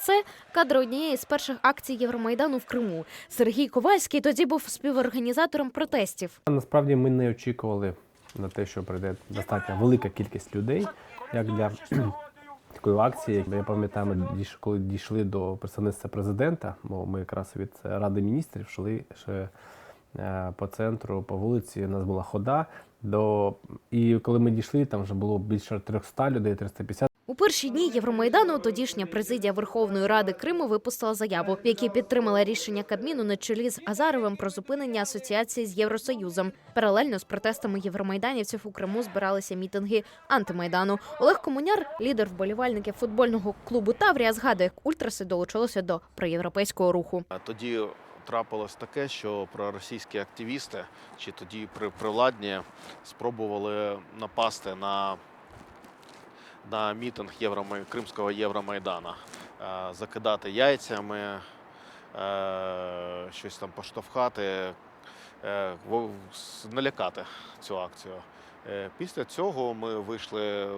Це кадри однієї з перших акцій Євромайдану в Криму. Сергій Ковальський тоді був співорганізатором протестів. Насправді ми не очікували на те, що прийде достатньо велика кількість людей, як для такої акції. Я пам'ятаю, ми коли дійшли до представництва президента, бо ми якраз від Ради міністрів йшли ще е, по центру, по вулиці. У нас була хода. До... І коли ми дійшли, там вже було більше 300 людей, 350. У перші дні Євромайдану тодішня президія Верховної Ради Криму випустила заяву, в якій підтримала рішення Кабміну на чолі з Азаровим про зупинення асоціації з Євросоюзом. Паралельно з протестами євромайданівців у Криму збиралися мітинги антимайдану. Олег Комуняр, лідер вболівальників футбольного клубу Таврія, згадує, як ультраси долучилися до проєвропейського руху. А Тоді трапилось таке, що проросійські активісти чи тоді при приладні спробували напасти на, на мітинг Євромай... Кримського Євромайдана, е, закидати яйцями, е, щось там поштовхати, е, налякати цю акцію. Після цього ми вийшли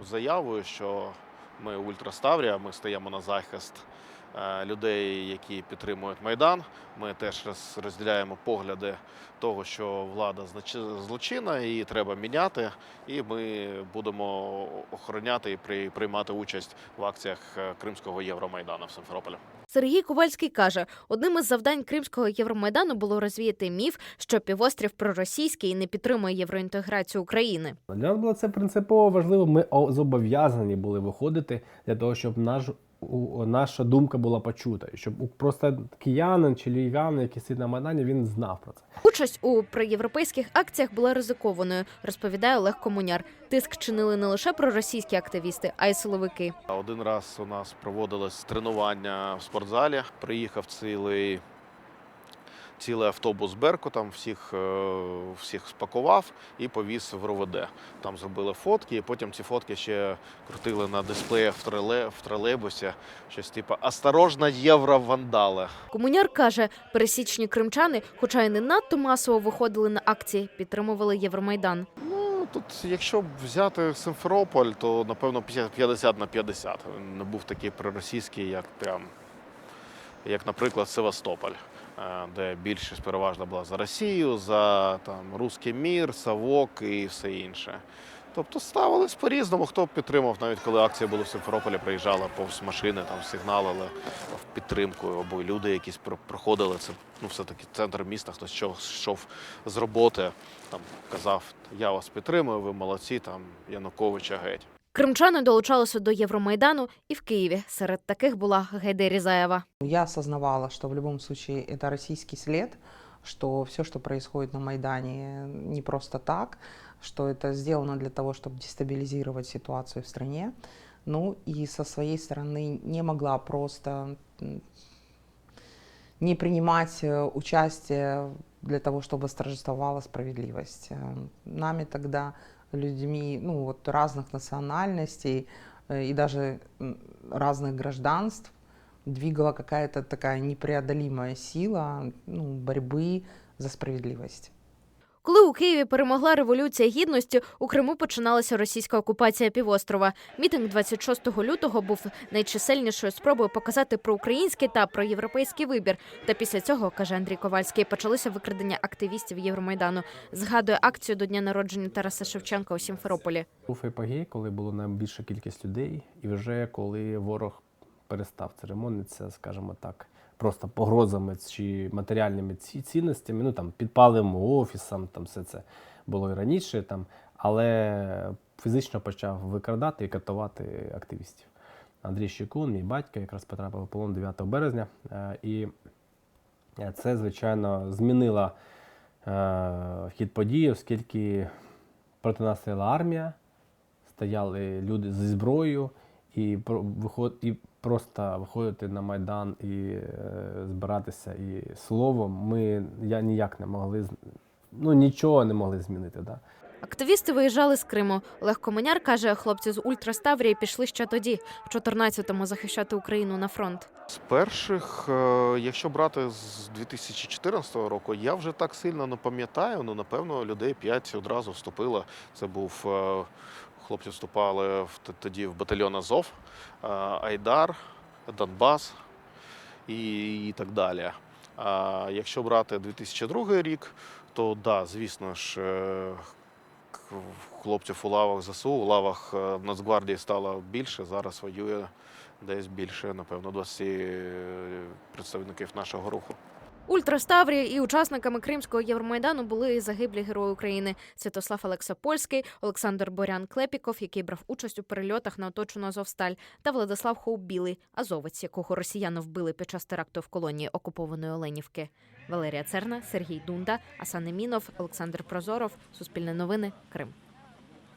заявою, що ми Ультраставрія, ми стаємо на захист людей, які підтримують Майдан. Ми теж роз- розділяємо погляди того, що влада злочинна, її треба міняти, і ми будемо охороняти і при- приймати участь в акціях е, Кримського Євромайдану в Симферополі. Сергій Ковальський каже, одним із завдань Кримського Євромайдану було розвіяти міф, що півострів проросійський і не підтримує євроінтеграцію України. Для нас було це принципово важливо. Ми о- зобов'язані були виходити для того, щоб наш, наша думка була почута, і щоб у- просто киянин чи львів'янин, який сидить на майдані, він знав про це. Участь у проєвропейських акціях була ризикованою, розповідає Олег Комуняр. Тиск чинили не лише проросійські активісти, а й силовики. Один раз у нас проводилось тренування в спортзалі. Приїхав цілий, цілий автобус Берку, там всіх, е, всіх спакував і повіз в РОВД. Там зробили фотки, і потім ці фотки ще крутили на дисплеях в, троле, в тролейбусі. Щось типу «Осторожно, євровандали». Комуняр каже, пересічні кримчани, хоча й не надто масово виходили на акції, підтримували Євромайдан. Ну, тут, якщо б взяти Симферополь, то напевно 50 50 на 50. Він Не був такий проросійський, як прям, як, наприклад, Севастополь, де більшість переважно була за Росію, за там Руський мір, Савок і все інше. Тобто ставились по-різному, хто підтримав, навіть коли акція була в Симферополі, приїжджала повз машини, там сигналили в підтримку, або люди якісь проходили. Це ну, все-таки центр міста, хтось йшов з роботи, там казав, я вас підтримую, ви молодці, там Януковича геть. Кримчани долучалися до Євромайдану і в Києві. Серед таких була Гайде Різаєва. Я осознавала, что в любом случае это российский след, что все, что происходит на Майдане, не просто так, что это сделано для того, чтобы дестабилизировать ситуацию в стране. Ну и со своей стороны не могла просто м, не принимать э, участие для того, чтобы восторжествовала справедливость. Э, Нами тогда, людьми ну, вот, разных национальностей э, и даже разных гражданств, двигала какая-то такая непреодолимая сила ну, борьбы за справедливость. Коли у Києві перемогла революція гідності, у Криму починалася російська окупація півострова. Мітинг 26 лютого був найчисельнішою спробою показати проукраїнський та проєвропейський вибір. Та після цього, каже Андрій Ковальський, почалося викрадення активістів Євромайдану. Згадує акцію до дня народження Тараса Шевченка у Сімферополі. Був епогей, коли було найбільша кількість людей, і вже коли ворог перестав церемонитися, скажімо так, просто погрозами чи матеріальними цінностями, ну там підпалим офісам, там все це було і раніше, там, але фізично почав викрадати і катувати активістів. Андрій Щекун, мій батько, якраз потрапив у полон 9 березня. е, І це, звичайно, змінило е, хід подій, оскільки проти нас стояла армія, стояли люди зі зброєю, і, про- виход, і просто виходити на Майдан і е, збиратися і словом, ми я ніяк не могли з- ну, нічого не могли змінити. Да? Активісти виїжджали з Криму. Олег Комуняр каже, хлопці з Ультраставрії пішли ще тоді, в 14-му захищати Україну на фронт. З перших, е, якщо брати з 2014 року, я вже так сильно не пам'ятаю. Ну, напевно, людей 5 одразу вступило. Це був е, хлопці вступали в, тоді в батальйон Азов, е, Айдар, Донбас і, і так далі. А якщо брати 2002 рік, то да, звісно ж, е, хлопців у лавах ЗСУ, у лавах е, Нацгвардії стало більше. Зараз воює десь більше, напевно, 20 представників нашого руху. Ультраставрі і учасниками Кримського Євромайдану були і загиблі герої України Святослав Олексопольський, Олександр Борян Клепіков, який брав участь у перельотах на оточену Азовсталь, та Владислав Хоубілий, азовець, якого росіяни вбили під час теракту в колонії окупованої Оленівки. Валерія Церна, Сергій Дунда, Асан Емінов, Олександр Прозоров. Суспільне новини. Крим.